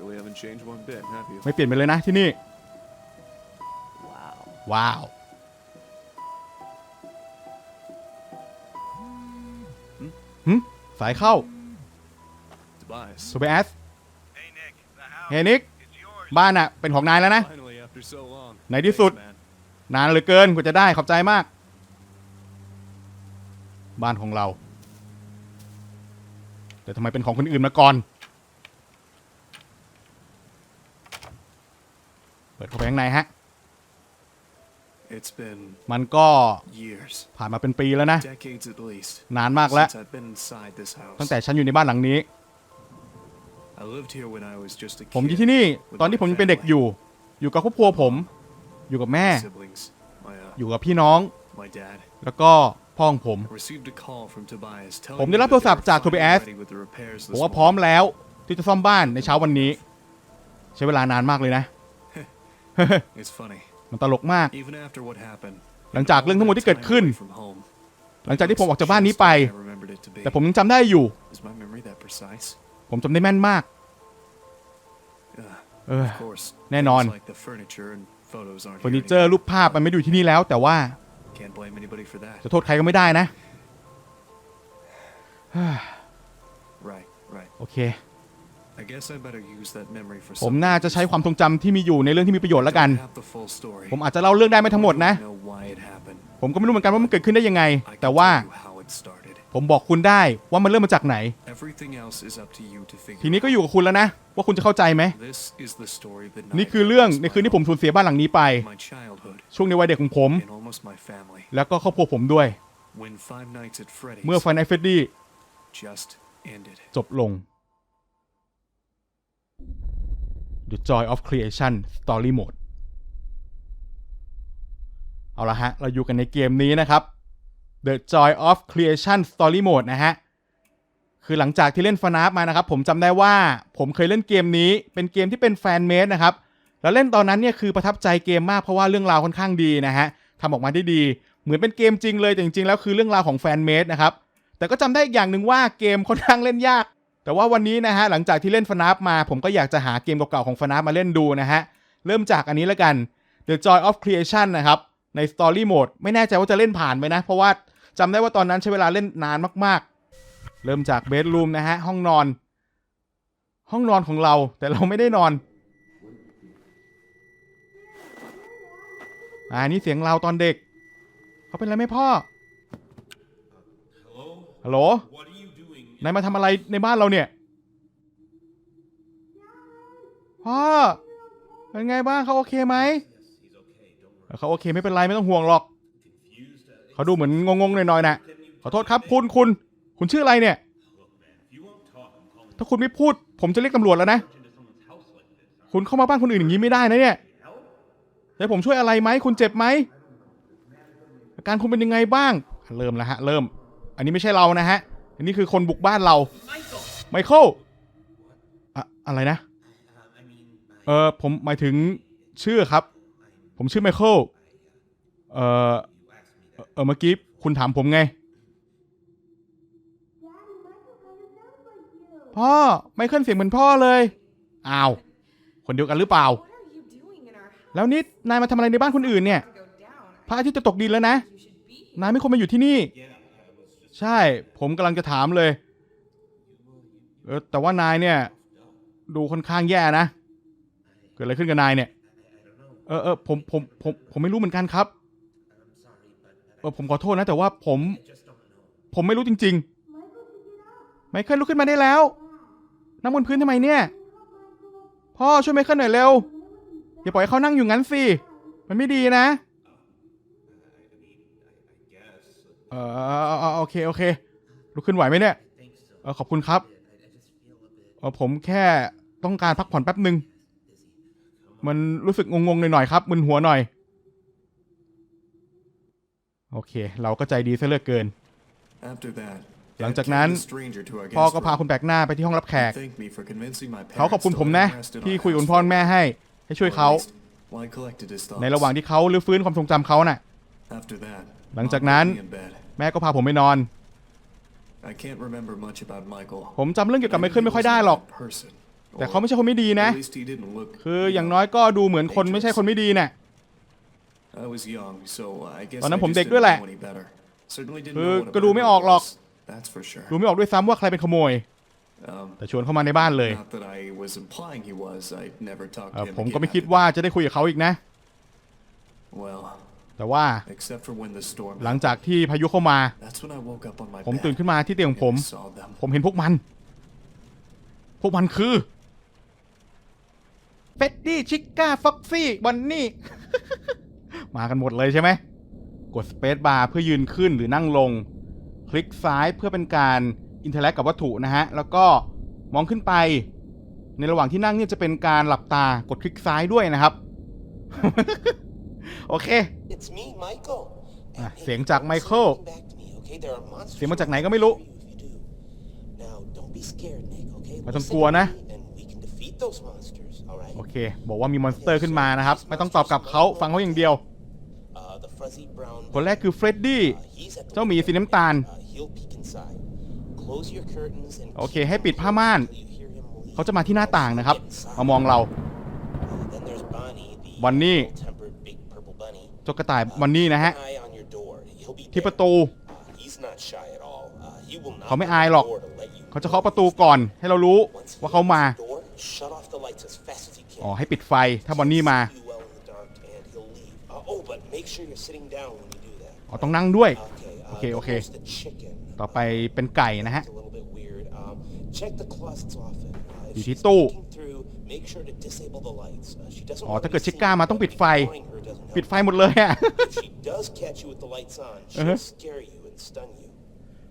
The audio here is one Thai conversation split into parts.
Really haven't changed one bit, have you? ไม่เปลี่ยนไปเลยนะที่นี่ Wow. ว้าว หึ สายเข้า Tobias. โซเบแอส Hey Nick, the house เฮนิก is yours. บ้านอะเป็นของนายแล้วนะ Finally, after so long. ในที่สุด Thanks, man. นานเหลือเกินกว่าจะได้ขอบใจมาก บ้านของเรา แต่ทำไมเป็นของคนอื่นมาก่อน ปิดเข้าไปข้างในฮะ It's been มันก็ years, ผ่านมาเป็นปีแล้วนะ decades at least, นานมากแล้ว since I've been inside this house. ตั้งแต่ฉันอยู่ในบ้านหลังนี้ I lived here when I was just a ผมอยู่ kid. ที่นี่ ตอนที่ผมยังเป็นเด็กอยู่ อยู่กับครอบครัวผม อยู่กับแม่ Siblings, my uh, อยู่กับพี่น้อง my dad. แล้วก็พ่อของผม I received a call from Tobias ผม telling ได้ me รับ that โทรศัพท์ they จาก were โทบิแอส finally ready with the repairs ผม this ว่าพร้อม morning. แล้วที่จะซ่อมบ้านในเช้าวันนี้ ใช้เวลานานมากเลยนะ It's funny. มันตลกมาก Even after what happened, หลังจากเรื่องทั้งหมดที่เกิดขึ้น time away from home, หลังจากที่ผมออกจากบ้านนี้ไป just like I remembered it to be. แต่ผมยังจำได้อยู่ Is my memory that precise? ผมจำได้แม่นมาก Uh, เออ of course. แน่นอน things Like the furniture and photos aren't เฟอร์ here นิเจอร์ anymore. รูปภาพมันไม่ได้อยู่ที่นี่แล้ว แต่ว่า Can't blame anybody for that. จะโทษใครก็ไม่ได้นะ Right, right. โอเค I guess I better use that memory for ผม something น่าจะใช้ความทรงจำที่มีอยู่ในเรื่องที่มีประโยชน์แล้วกัน Don't have the full story. ผมอาจจะเล่าเรื่องได้ไม่ทั้งหมดนะ I don't know why it happened. ผมก็ไม่รู้เหมือนกันว่ามันเกิดขึ้นได้ยังไง I แต่ can ว่า tell you how it started. ผมบอกคุณได้ว่ามันเริ่มมาจากไหน Everything else is up to you to figure ทีนี้ก็อยู่กับคุณแล้วนะ ว่าคุณจะเข้าใจไหม out. This is the story of the นี่ night คือ I เรื่อง lost ใน my คืนที่ผม home, สูญเสียบ้านหลังนี้ไป my childhood, ช่วงในวัยเด็กของผม and almost my family. แล้วก็ครอบครัวผมด้วย When Five Nights at Freddy's เมื่อ Final Fantasy just ended. จบลง The Joy of Creation Story Mode เอาละฮะ เราอยู่กันในเกมนี้นะครับ The Joy of Creation Story Mode นะฮะ คือหลังจากที่เล่นฟนาฟมานะครับ ผมจำได้ว่าผมเคยเล่นเกมนี้เป็นเกมที่เป็นแฟนเมดนะครับ แล้วเล่นตอนนั้นเนี่ยคือประทับใจเกมมากเพราะว่าเรื่องราวค่อนข้างดีนะฮะทำออกมาได้ดี เหมือนเป็นเกมจริงเลยแต่จริงๆแล้วคือเรื่องราวของแฟนเมดนะครับ แต่ก็จำได้อีกอย่างหนึ่งว่าเกมค่อนข้างเล่นยาก แต่ว่าวันนี้นะฮะหลังจากที่เล่นฟนาฟมา ผมก็อยากจะหาเกมเก่าๆของฟนาฟมาเล่นดูนะฮะ เริ่มจากอันนี้แล้วกัน The Joy of Creation นะครับ ใน Story Mode ไม่แน่ใจว่าจะเล่นผ่านไหมนะ เพราะว่าจำได้ว่าตอนนั้นใช้เวลาเล่นนานมากๆ เริ่มจากเบดรูมนะฮะ ห้องนอน ห้องนอนของเราแต่เราไม่ได้นอนอ่านี่เสียงเราตอนเด็ก เขาเป็นอะไรไหมพ่อฮัลโหล What are you doing? นายมาทำอะไรในบ้านเราเนี่ย พ่อ เป็นไงบ้างเขาโอเคไหม เขาโอเคไม่เป็นไรไม่ต้องห่วงหรอก เขาดูเหมือนงงๆหน่อยๆนะขอโทษครับคุณคุณ คุณชื่ออะไรเนี่ย ถ้าคุณไม่พูด ผมจะเรียกตำรวจแล้วนะ คุณเข้ามาบ้านคนอื่นอย่างนี้ไม่ได้นะเนี่ยจะให้ผมช่วยอะไรไหมคุณเจ็บไหมอาการคุณเป็นยังไงบ้าง เริ่มแล้วฮะ เริ่ม อันนี้ไม่ใช่เรานะฮะ อันนี้คือคนบุกบ้านเรา ไมเคิลอะอะไรนะ เออผมหมายถึงชื่อครับ ผมชื่อไมเคิล เออเออเมื่อกี้คุณถามผมไง พ่อ ไมเคิลเสียงเหมือนพ่อเลย อ้าว คนเดียวกันหรือเปล่า What are you doing in our house? แล้วนี่นายมาทำอะไรในบ้านคนอื่นเนี่ย Go down. พระอาทิตย์จะตกดินแล้วนะ You should be. นายไม่ควรมาอยู่ที่นี่ ใช่ ผมกำลังจะถามเลย เออแต่ว่านายเนี่ย ดูค่อนข้างแย่นะ เกิดอะไรขึ้นกับนายเนี่ย เออเออผมผมผมผมไม่รู้เหมือนกันครับ เออผมขอโทษนะ แต่ว่าผม ผมไม่รู้จริง ๆ ไมเคิลลุกขึ้นมาได้แล้ว นั่งบนพื้นทำไมเนี่ย พ่อช่วยไมเคิลหน่อยเร็ว อย่าปล่อยให้เขานั่งอยู่งั้นสิ มันไม่ดีนะ เออเอาเอาโอเคโอเคลุกขึ้นไหวไหมเนี่ยเออขอบคุณครับเออผมแค่ต้องการพักผ่อนแป๊บหนึ่งมันรู้สึกงงๆหน่อยๆครับมึนหัวหน่อย โอเค เราก็ใจดีซะเหลือเกิน After that, หลัง Dad จากนั้น carried a stranger to our พ่อ guest ก็พา room คุณแปลกหน้าไปที่ห้องรับแขก and thanked me for convincing my เขาขอบ parents คุณ to ผม let นะ him rest in ที่ our คุยกับ house คุณพ่อ for a แม่ while. ให้ ให้ช่วย Or at เขา least, while I collected his ใน thoughts. ระหว่างที่เขารื้อฟื้นความทรงจำเขาน่ะ After that, หลัง Mom จาก put นั้น me in bed. แม่ก็พาผมไปนอน I can't remember much about Michael. ผมจำเรื่องเกี่ยวกับไมเคิลไม่ค่อยได้หรอก Person แต่เขาไม่ใช่คนไม่ดีนะ At least he didn't look. คืออย่างน้อยก็ดูเหมือนคนไม่ใช่คนไม่ดีเนี่ย I was young, so I guess ตอนนั้น I ผม just เด็ก didn't ด้วยแหละ know any better. Certainly didn't คือ know what a ก็ดูไม่ burglar ออกหรอก was, That's for sure. ดูไม่ออกด้วยซ้ำว่าใครเป็นขโมย Um, แต่ชวนเข้ามาในบ้านเลย not that I was implying he was. I never talked เอ่อ to him ผม again ก็ไม่คิด after ว่าจะได้คุยกับเขาอีกนะ that. Well, แต่ว่า except for when the storm หลังจากที่พายุเข้ามา That's when I woke up on my ผม bed ตื่นขึ้นมาที่เตียงของผม and I saw them. ผมเห็นพวกมัน พวกมันคือเฟดดี้ชิก้าฟ็อกซี่วันนี่ มากันหมดเลยใช่ไหม กดสเปซบาร์เพื่อยืนขึ้นหรือนั่งลง คลิกซ้ายเพื่อเป็นการอินเทอร์แลกกับวัตถุนะฮะ แล้วก็มองขึ้นไป ในระหว่างที่นั่งเนี่ยจะเป็นการหลับตากดคลิกซ้ายด้วยนะครับ โอเค It's me, Michael. อะ And- เสียงจาก Michael Listen back to me, okay? There are monsters เสียงมาจากไหนก็ไม่รู้ who will kill you if you do. Now, don't be scared, Nick, okay? ไม่ต้อง Listen กลัว to นะ me and we can defeat those monsters, all right? โอเค บอกว่ามีมอนสเตอร์ขึ้นมานะครับ ไม่ต้องตอบกลับเขาฟังเขาอย่างเดียว Uh, the fuzzy brown คนแรกคือเฟรดดี้ uh, he's at the เจ้าหมีสีน้ำตาล Uh, he'll peek inside. Close your curtains and โอเค keep ให้ them ปิดผ้า closed ม่าน until you hear him leave. เขาจะมาที่หน้าต่างนะครับ Get inside. มามองเรา Uh, then there's Bonnie, the วันนี้ ill-tempered big purple ตัวกระต่ายมันนี่นะฮะ ที่ประตู เขาไม่อายหรอก เขาจะเคาะประตูก่อนให้เรารู้ว่าเขามา อ๋อ ให้ปิดไฟถ้าบอนนี่มา อ๋อ ต้องนั่งด้วย โอเค โอเค ต่อไปเป็นไก่นะฮะ อยู่ที่ตู้ อ๋อ want ถ้า to เกิด be ชิ seen, ก้ามา but ต้องปิดไฟ ignoring her doesn't help. ปิดไฟหมดเลยอะ If she does catch you with the lights on, she'll Uh-huh. scare you and stun you.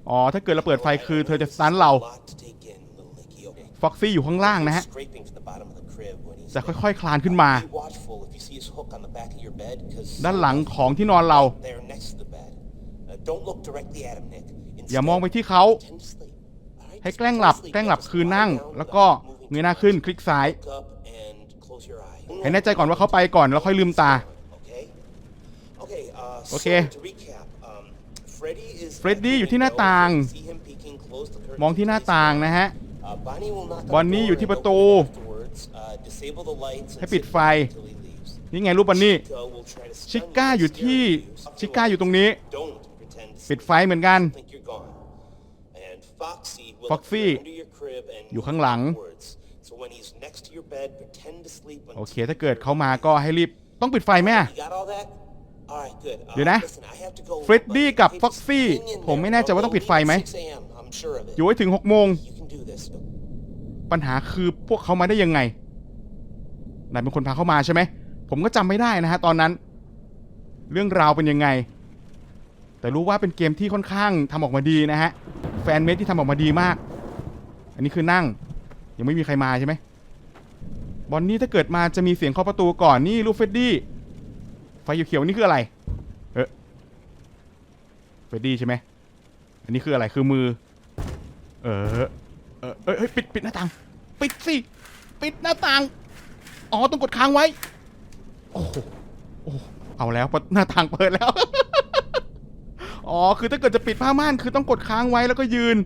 อ๋อถ้าเกิดเราเปิดไฟคือเธอจะสตันเรา A lot to take in, little Nicky, okay? ฟ็อกซี่อยู่ข้างล่างนะฮะ Scraping from the bottom of the crib when he's จะค่อยๆ คลานขึ้นมา Be watchful if you see his hook on the back of your bed, 'cause ด้านหลังของที่นอนเรา they're next to the bed. Uh, don't look directly at him, Nick. อย่า Instead, มองไปที่เขา pretend to sleep. Alright? ให้ Just แกล้งหลับ pretend to sleep. แกล้งหลับ Just คือ lie นั่ง down แล้วก็ without moving เงย too หน้าขึ้น much. คลิกซ้าย Look up and close your eye. ให้แน่ใจก่อนว่าเขาไปก่อนแล้วค่อยลืมตา Okay? Okay, uh, Okay. so to recap, um, Freddy is at Freddy the อยู่ที่หน้า window. ต่าง If you see him peeking, close the curtains มองที่หน้าต่างนะฮะ Uh, Bonnie will knock on บอนนี่ the อยู่ door ที่ and ประตู open it afterwards. Uh, disable the lights and ให้ปิด sit ไฟ until he leaves. นี่ไงรูปบันนี่ Chica will try to stun ชิก้า you อยู่ and ที่ scare you. Off ชิ your ก้าอยู่ตรงนี้ Don't pretend to ปิด sleep. ไฟเหมือนกัน Think you're gone. And Foxy will Foxy appear under your crib and อยู่ข้างหลัง โอ until เค ถ้าเกิดเขามาก็ให้รีบ ต้องปิดไฟไหมอะ You got all that? All right, good. Uh, เดี๋ยวนะ listen, I have to go, เฟรดดี้ but กับ hey, just ฟ็อกซี่ hang in ผมไม่ there. แน่ใจว่าต้องปิดไฟไหม We'll leave at 6 a.m. I'm sure of it. อยู่ไว้ถึง 6 โมง You can do this. ปัญหาคือพวกเขามาได้ยังไงนายเป็นคนพาเข้ามาใช่ไหม ผมก็จำไม่ได้นะฮะตอนนั้น เรื่องราวเป็นยังไง แต่รู้ว่าเป็นเกมที่ค่อนข้างทำออกมาดีนะฮะ แฟนเมดที่ทำออกมาดีมาก อันนี้คือนั่ง ยังไม่มีใครมาใช่ไหม บอนนี่ถ้าเกิดมาจะมีเสียงเคาะประตูก่อนนี่ลูกเฟดดี้ไฟเขียวๆนี่คืออะไร เออเฟดดี้ใช่ไหมอันนี้คืออะไรคือมือ เออเออเอ้ยปิดปิดหน้าต่างปิดสิปิดหน้าต่างอ๋อต้องกดค้างไว้ โอ้โหเอาแล้วหน้าต่างเปิดแล้ว อ๋อ คือถ้าเกิดจะปิดผ้าม่านคือต้องกดค้างไว้แล้วก็ยืน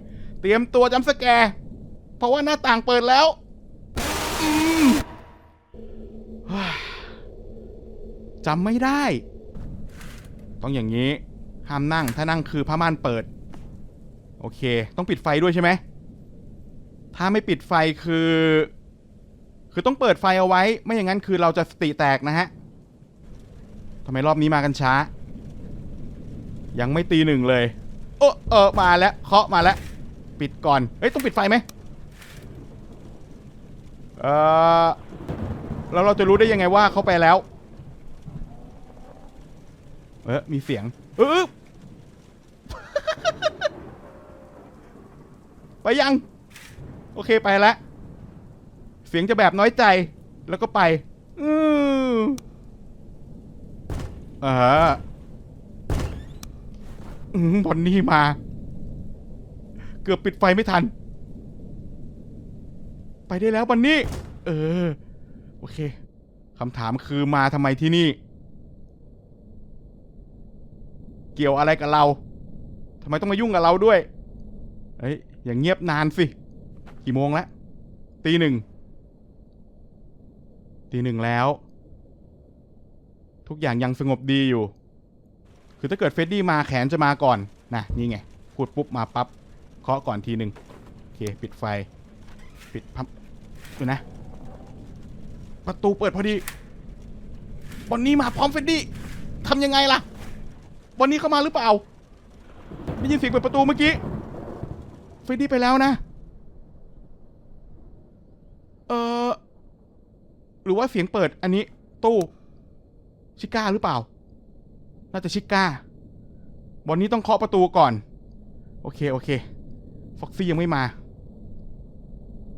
เตรียมตัวจำสแกร์เพราะว่าหน้าต่างเปิดแล้วอืมเฮ้ย จำไม่ได้ ต้องอย่างนี้ ห้ามนั่ง ถ้านั่งคือผ้าม่านเปิด โอเค ต้องปิดไฟด้วยใช่ไหม ถ้าไม่ปิดไฟคือ คือต้องเปิดไฟเอาไว้ ไม่อย่างนั้นคือเราจะสติแตกนะฮะทำไมรอบนี้มากันช้า ยังไม่ตีหนึ่งเลยเออเออ มาแล้ว เคาะมาแล้ว ปิดก่อนเอ้ย ต้องปิดไฟไหมเออ แล้วเราจะรู้ได้ยังไงว่าเขาไปแล้ว เออมีเสียงเออไปยัง โอเคไปแล้วเสียงจะแบบน้อยใจ แล้วก็ไป อืออ่าอืมบอนนี่มา เกือบปิดไฟไม่ทัน ไปได้แล้วบอนนี่ เออ โอเคคำถามคือมาทำไมที่นี่ เกี่ยวอะไรกับเราทำไมต้องมายุ่งกับเราด้วยเฮ้ยอย่างเงียบนานสิ กี่โมงแล้วตีหนึ่งตีหนึ่งแล้ว ทุกอย่างยังสงบดีอยู่ คือถ้าเกิดเฟดดี้มาแขนจะมาก่อนนะนี่ไง พูดปุ๊บมาปั๊บเคาะก่อนทีหนึ่งโอเค ปิดไฟ ปิดพับดูนะ ประตูเปิดพอดีบอนนี่มาพร้อมเฟดดี้ทำยังไงล่ะบอนนี่เข้ามาหรือเปล่าได้ยินเสียงเปิดประตูเมื่อกี้เฟดดี้ไปแล้วนะ เออหรือว่าเสียงเปิดอันนี้ ตู้ ชิก้าหรือเปล่า น่าจะชิก้าบอนนี้ต้องเคาะประตูก่อน โอเคโอเคฟ็อกซี่ยังไม่มา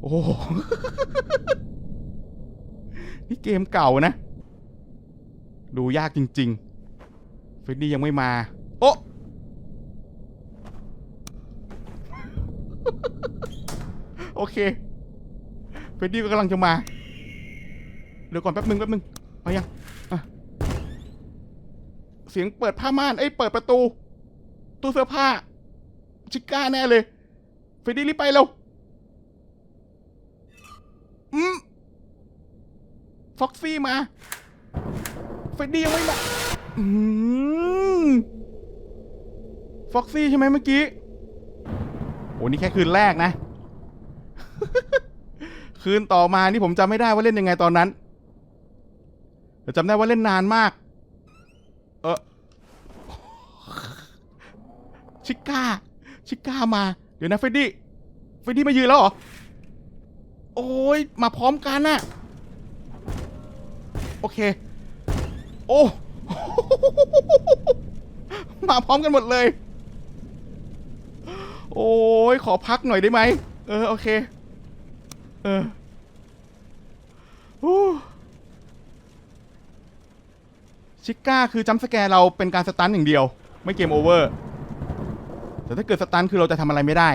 โอ้ นี่เกมเก่านะ ดูยากจริงๆ เฟรดดี้ยังไม่มา โอ้โอเค เฟรดดี้ก็กำลังจะมา เดี๋ยวก่อนแป๊บนึงแป๊บนึงมายังเสียงเปิดผ้าม่านเอ้ยเปิดประตู ตู้เสื้อผ้า ชิก้าแน่เลย เฟรดดี้รีบไปเร็วอืม ฟ็อกซี่มาเฟรดดี้ยังไม่มาอืมฟ็อกซี่ใช่ไหมเมื่อกี้โอ้นี่แค่คืนแรกนะ คืนต่อมานี่ผมจำไม่ได้ว่าเล่นยังไงตอนนั้นแต่จำได้ว่าเล่นนานมาก เออชิก้า ชิก้ามา เดี๋ยวนะเฟรดดี้ เฟรดดี้มายืนแล้วเหรอ โอ้ยมาพร้อมกันน่ะโอเค โอ้ มาพร้อมกันหมดเลย โอ้ยขอพักหน่อยได้ไหม เออ โอเค เออชิก้าคือจัมป์สแกร์เราเป็นการสตันอย่างเดียว ไม่เกมโอเวอร์ แต่ถ้าเกิดสตันคือเราจะทำอะไรไม่ได้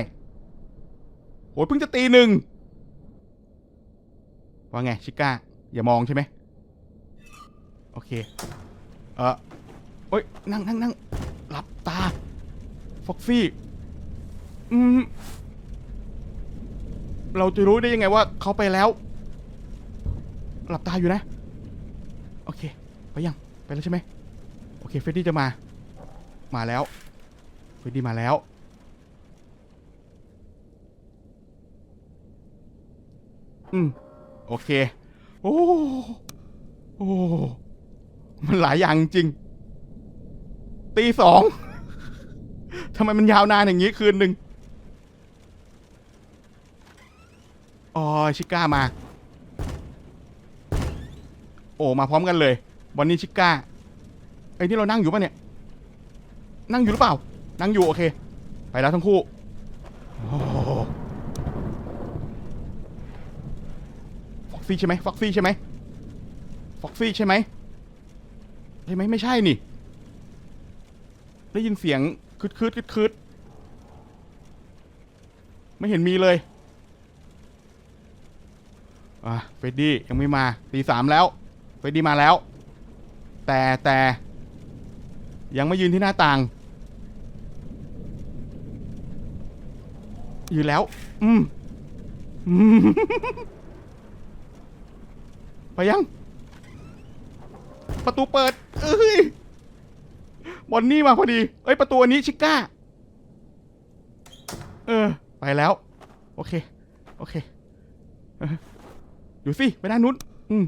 โอ้ยเพิ่งจะตีหนึ่งว่าไงชิก้า อย่ามองใช่ไหม โอเค เออโอ้ย นั่งนั่งนั่งหลับตา ฟ็อกซี่ อืม เราจะรู้ได้ยังไงว่าเขาไปแล้ว หลับตาอยู่นะ โอเค ไปยัง ไปแล้วใช่ไหม โอเค เฟรดดี้จะมา มาแล้ว เฟรดดี้มาแล้วอืม โอเค โอ้ โอ้ มันหลายอย่างจริง ตีสอง ทำไมมันยาวนานอย่างนี้คืนหนึ่งอ๋อชิก้ามา โอ้มาพร้อมกันเลยวันนี้ชิก้าไอ้นี่เรานั่งอยู่ปะเนี่ย นั่งอยู่หรือเปล่า นั่งอยู่โอเค ไปแล้วทั้งคู่ฟ็อกซี่ใช่ไหมฟ็อกซี่ใช่ไหมฟ็อกซี่ใช่ไหม ใช่ไหมไม่ใช่นี่ ได้ยินเสียงคืดคืดคืดคืดไม่เห็นมีเลยอะเฟรดดี้ยังไม่มาตีสามแล้วเฟรดดี้มาแล้ว แต่แต่ยังไม่ยืนที่หน้าต่าง อยืนแล้ว อืม อืม ไปยัง ประตูเปิด เอ้ยบอนนี่มาพอดี เอ้ย ประตูอันนี้ชิก้า เออ ไปแล้ว โอเค โอเค อยู่สิ ไปด้านนู้น อืม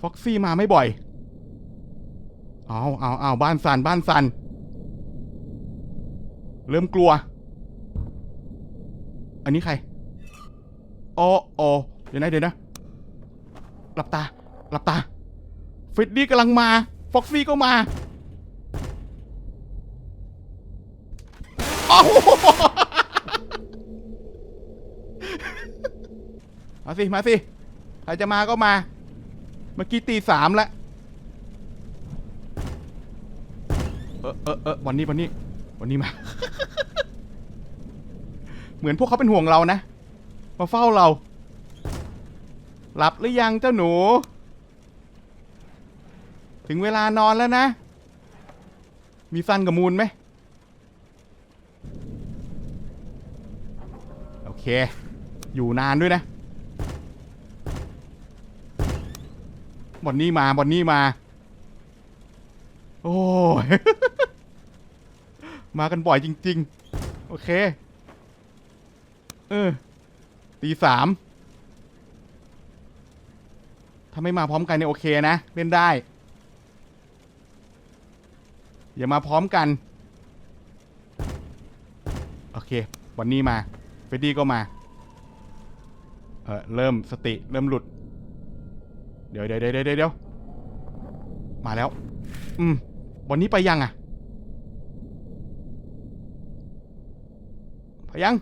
ฟ็อกซี่มาไม่บ่อย เอาเอาเอาบ้านสันบ้านสัน เริ่มกลัว อันนี้ใคร โอ้โอเดี๋ยวนะเดี๋ยวนะ ลับตา หลับตาฟิดดี้กำลังมา ฟ็อกซี่ก็มาอ้าวมาสิ มาสิ ใครจะมาก็มา เมื่อกี้ตีสามแล้ว เออเออเออวันนี้วันนี้ วันนี้มา เหมือนพวกเขาเป็นห่วงเรานะ มาเฝ้าเรา หลับหรือยังเจ้าหนู ถึงเวลานอนแล้วนะ มีซันกับมูลไหมโอเค อยู่นานด้วยนะบอนนี่มาบอนนี่มา โอ้ย มากันบ่อยจริง ๆ โอเค เออตีสามาไม่มาพร้อมกันเนี่ยโอเคนะเล่นได้ อย่ามาพร้อมกัน โอเควันนี้มาเฟรดดี้ก็มา เออเริ่มสติเริ่มหลุดเดี๋ยวเดี๋ยวเดี๋ยวเดี๋ยวเดี๋ยวมาแล้ว อืมวันนี้ไปยังอะไปยัง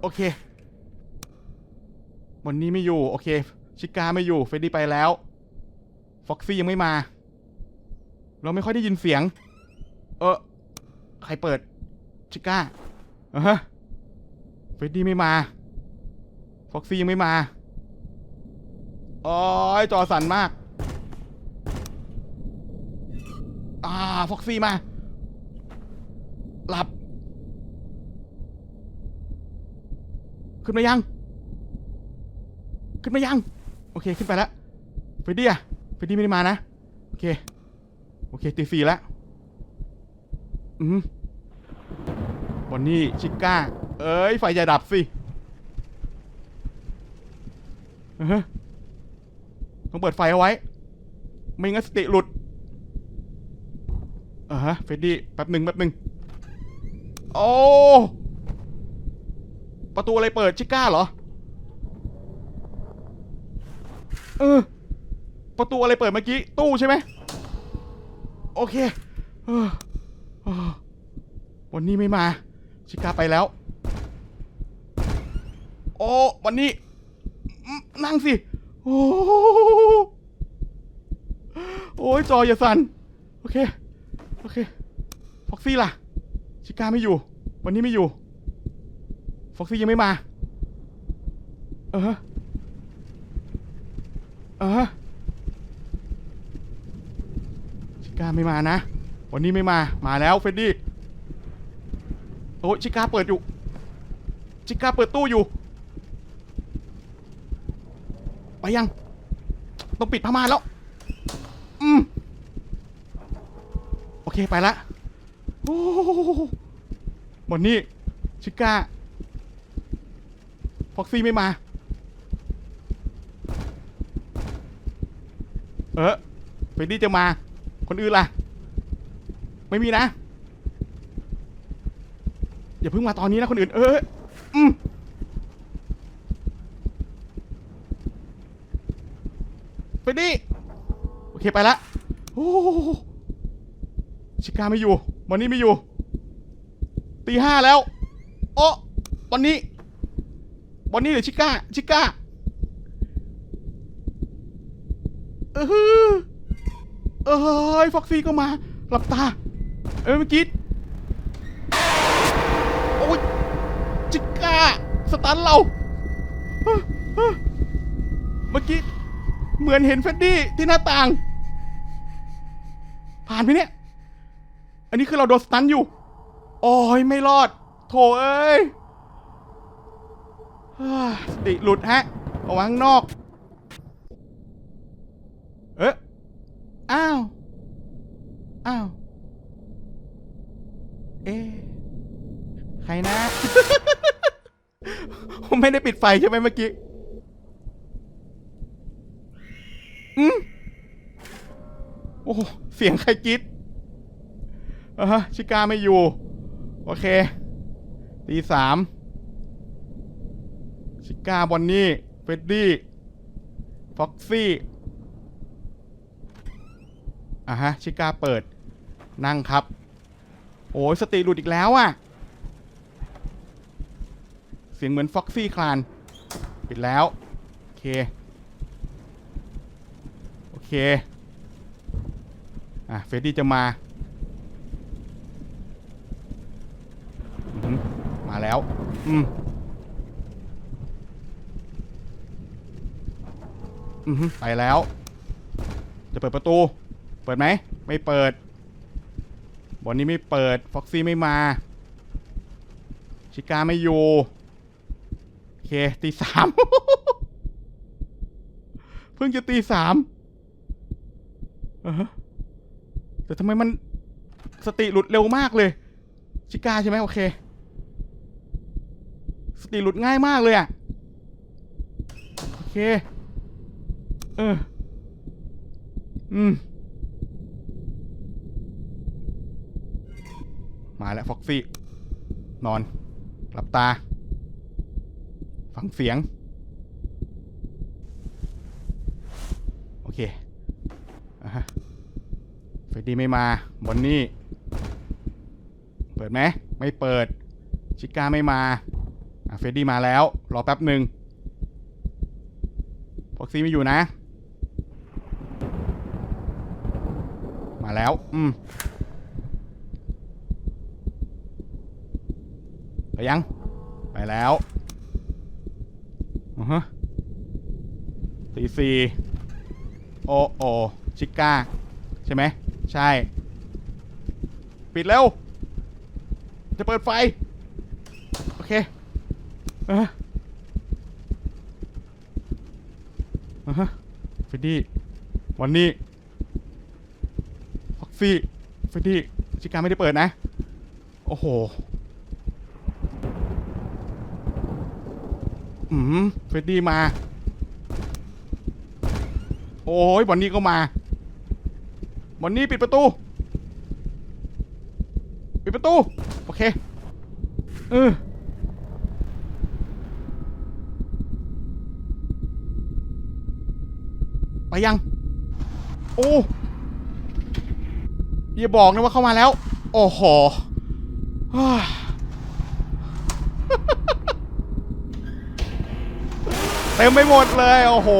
โอเค วันนี้ไม่อยู่ โอเค ชิก้าไม่อยู่ เฟดดี้ไปแล้ว ฟ็อกซี่ยังไม่มา เราไม่ค่อยได้ยินเสียง เออ ใครเปิด ชิก้าอะฮะเฟดดี้ไม่มา ฟ็อกซี่ยังไม่มาโอ้ยจอสั่นมาก อ่า ฟ็อกซี่มา หลับ ขึ้นมายัง ขึ้นมายัง โอเคขึ้นไปแล้วเฟรดดี้อะเฟรดดี้ไม่ได้มานะ โอเค โอเคตีสี่แล้ว อืมบอนนี่ชิก้า เอ้ย ไฟอย่าดับสิอือต้องเปิดไฟเอาไว้ ไม่งั้นสติหลุดอ่าฮะเฟดดี้แป๊บหนึ่งแป๊บหนึ่งโอ้ ประตูอะไรเปิดชิก้าเหรอ เออ ประตูอะไรเปิดเมื่อกี้ ตู้ใช่ไหม โอเคเออเออวันนี้ไม่มา ชิกาไปแล้ว โอ้ วันนี้ นั่งสิ โอ้โอ้ยจออย่าสั่น โอเค โอเค ฟ็อกซี่ล่ะ ชิก้าไม่อยู่ วันนี้ไม่อยู่ ฟ็อกซี่ยังไม่มา เออ เออชิก้าไม่มานะ วันนี้ไม่มา มาแล้วเฟดดี้ โอ้ยชิก้าเปิดอยู่ ชิก้าเปิดตู้อยู่ ไปยัง ต้องปิดผ้าม่านแล้ว อืม โอเคไปละโอ้วันนี้ชิก้า ฟ็อกซี่ไม่มา เออเฟรดดี้จะมา คนอื่นล่ะ ไม่มีนะ อย่าเพิ่งมาตอนนี้นะคนอื่น เอออืมเฟรดดี้โอเคไปละโอ้ชิก้าไม่อยู่วันนี้ไม่อยู่ ตีห้าแล้ว โอ้วันนี้วันนี้หรือชิก้า ชิก้า เออเอ้ยฟ็อกซี่ก็มา หลับตา เอ้ยเมื่อกี้โอ้ยจิก้า สตันเรา เมื่อกี้ เหมือนเห็นเฟดดี้ที่หน้าต่าง ผ่านไหมเนี่ย อันนี้คือเราโดนสตันอยู่ โอ้ยไม่รอด โถเอ้ยเฮ้ยสติหลุดฮะออกมาข้างนอก เอ๊ะ อ้าว อ้าว เอ๊ะใครนะ ผม ไฟใช่ไหมเมื่อกี้อืมโอ้โหเสียงใครกรีดอ่าฮะชิก้าไม่อยู่ โอเคตีสามชิก้าบอนนี่เฟดดี้ฟ็อกซี่อะฮะ ชิก้าเปิด นั่งครับ โอ้ยสติหลุดอีกแล้วอะ สียงเหมือนฟ็อกซี่คลานปิดแล้ว โอเค โอเค อะเฟรดดี้จะมา มาแล้ว อืม อือหือไปแล้ว จะเปิดประตู เปิดไหม ไม่เปิดบอนนี้ไม่เปิด ฟ็อกซี่ไม่มา ชิก้าไม่อยู่ เคตีสาม เพิ่งจะตีสามอ่าฮะแต่ทำไมมันสติหลุดเร็วมากเลย ชิก้าใช่ไหมโอเค สติหลุดง่ายมากเลยอะ โอเค เออ อืม มาแล้วฟ็อกซี่ นอน หลับตา ฟังเสียง โอเคอะฮะเฟรดดี้ไม่มาบอนนี่ เปิดไหม ไม่เปิด ชิก้าไม่มา อะเฟรดดี้มาแล้ว รอแป๊บหนึ่งฟ็อกซี่ไม่อยู่นะ มาแล้ว อืมไปยัง ไปแล้ว อือฮะตีสี่โอโอชิก้า ใช่ไหม ใช่ ปิดเร็วจะเปิดไฟ โอเคเอออ่าฮะเฟรดดี้วันนี้ฟ็อกซี่เฟรดดี้ชิก้าไม่ได้เปิดนะ โอ้โห อืมเฟรดดี้มา โอ้ยบอนนี่ก็มาบอนนี่ปิดประตู ปิดประตู โอเค เออไปยัง โอ้อย่าบอกนะว่าเข้ามาแล้ว โอ้โหฮ่า เต็มไปหมดเลย โอ้โห